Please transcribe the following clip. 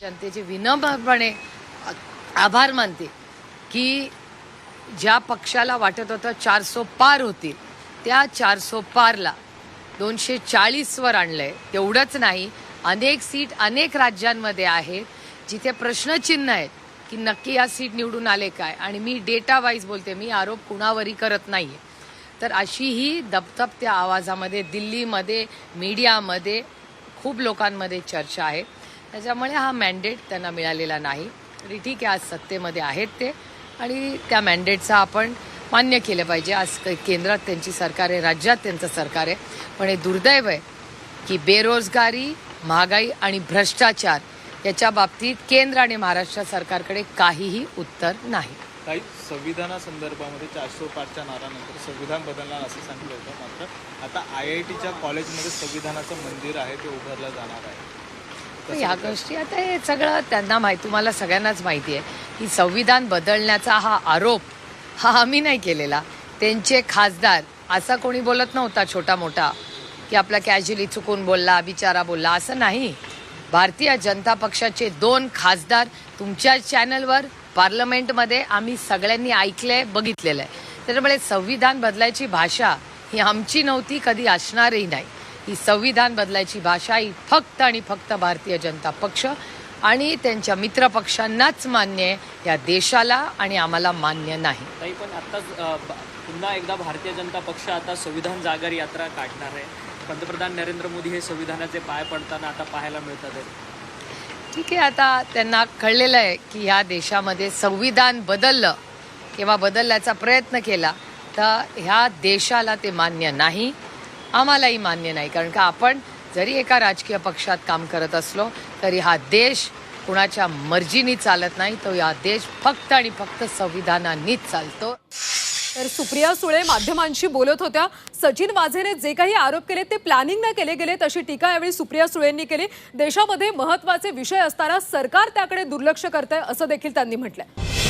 जनतेचे विनम्रपणे आभार मानते की ज्या पक्षाला वाटत होतं चारसो पार होतील त्या चारसो पारला दोनशे चाळीसवर आणलं आहे तेवढंच नाही अनेक सीट अनेक राज्यांमध्ये आहेत जिथे प्रश्नचिन्ह आहेत की नक्की या सीट निवडून आले काय. आणि मी डेटा वाईज बोलते मी आरोप कुणावरही करत नाही आहे तर अशी ही दपदपत्या आवाजामध्ये दिल्लीमध्ये मीडियामध्ये खूप लोकांमध्ये चर्चा आहे. त्याच्यामुळे हा मॅन्डेट त्यांना मिळालेला नाही. तरी ठीक आहे आज सत्तेमध्ये आहेत ते. आणि त्या मॅन्डेटचा आपण मान्य केलं पाहिजे. आज केंद्रात त्यांची सरकार आहे राज्यात त्यांचं सरकार आहे. पण हे दुर्दैव आहे की बेरोजगारी महागाई आणि भ्रष्टाचार याच्या बाबतीत केंद्र आणि महाराष्ट्र सरकारकडे काहीही उत्तर नाही. काही संविधानासंदर्भामध्ये चारशे पाचच्या नारानंतर संविधान बदलणार असं सांगितलं होतं मात्र आता आय आय टीच्या कॉलेजमध्ये संविधानाचं मंदिर आहे ते उभारलं जाणार आहे. ह्या गोष्टी. आता हे सगळं त्यांना माहिती तुम्हाला सगळ्यांनाच माहिती आहे. की संविधान बदलण्याचा हा आरोप हा आम्ही नाही केलेला. त्यांचे खासदार असा कोणी बोलत नव्हता छोटा मोठा की आपला कॅज्युअली चुकून बोलला बिचारा बोलला असं नाही. भारतीय जनता पक्षाचे दोन खासदार तुमच्या चॅनलवर पार्लमेंटमध्ये आम्ही सगळ्यांनी ऐकलंय बघितलेलं आहे त्याच्यामुळे संविधान बदलायची भाषा ही आमची नव्हती कधी असणारही नाही. ही संविधान बदलायची भाषा ही फक्त आणि फक्त भारतीय जनता पक्ष आणि त्यांच्या मित्र पक्षांनाच मान्य आहे. या देशाला आणि आम्हाला मान्य नाही. ताई पण आत्ताच पुन्हा एकदा भारतीय जनता पक्ष आता संविधान जागर यात्रा काढणार आहे. पंतप्रधान नरेंद्र मोदी हे संविधानाचे पाय पडताना आता पाहायला मिळतात ठीक आहे आता त्यांना कळलेलं आहे की ह्या देशामध्ये संविधान बदललं. किंवा बदलण्याचा प्रयत्न केला तर ह्या देशाला ते मान्य नाही. आम्हालाही मान्य नाही. कारण का आपण जरी एका राजकीय पक्षात काम करत असलो तरी हा देश कुणाच्या मर्जीनी चालत नाही. तो या देश फक्त आणि फक्त संविधानानीच चालतो. तर सुप्रिया सुळे माध्यमांशी बोलत होत्या. सचिन वाझेने जे काही आरोप केले ते प्लॅनिंग न केले गेले तशी टीका यावेळी सुप्रिया सुळेंनी केली. देशामध्ये महत्त्वाचे विषय असताना सरकार त्याकडे दुर्लक्ष करतंय असं देखील त्यांनी म्हटलंय.